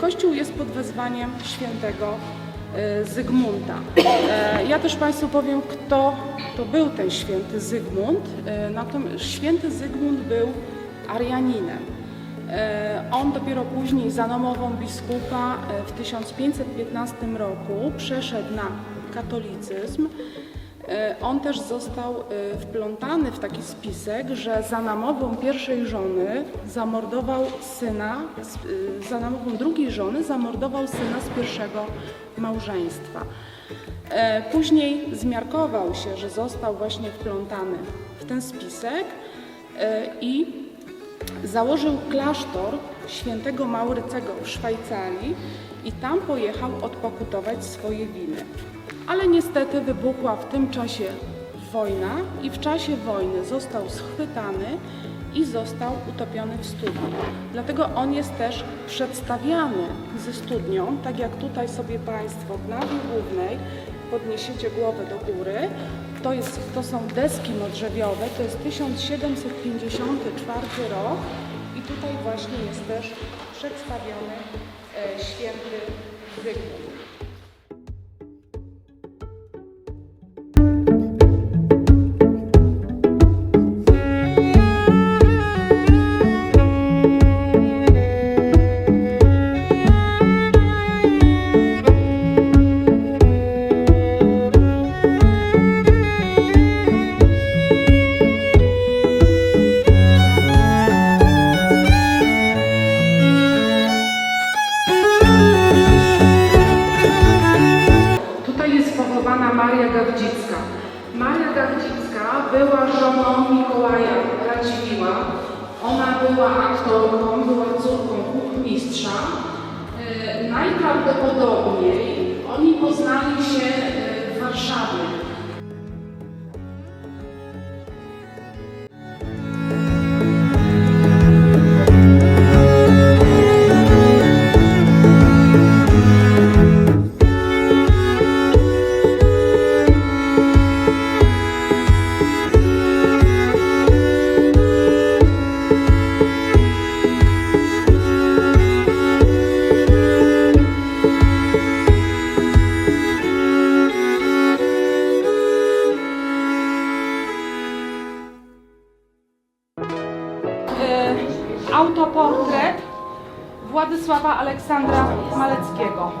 kościół jest pod wezwaniem świętego e, Zygmunta. E, Ja też Państwu powiem, kto to był ten święty Zygmunt. E, Natomiast święty Zygmunt był Arianinem. E, On dopiero później za namową biskupa e, w 1515 roku przeszedł na katolicyzm. E, On też został e, wplątany w taki spisek, że za namową pierwszej żony zamordował syna, e, za namową drugiej żony zamordował syna z pierwszego małżeństwa. Później zmiarkował się, że został właśnie wplątany w ten spisek i założył klasztor świętego Maurycego w Szwajcarii i tam pojechał odpokutować swoje winy. Ale niestety wybuchła w tym czasie wojna i w czasie wojny został schwytany i został utopiony w studni. Dlatego on jest też przedstawiany ze studnią, tak jak tutaj sobie Państwo w nawie głównej podniesiecie głowę do góry. To, jest, to są deski modrzewiowe, to jest 1754 rok i tutaj właśnie jest też przedstawiony e, święty Zygmunt. Tutaj jest pochowana Maria Gawdzicka. Maria Gawdzicka była żoną Mikołaja Radziwiła. Ona była aktorką, była córką kuchmistrza. E, Najprawdopodobniej autoportret Władysława Aleksandra Maleckiego.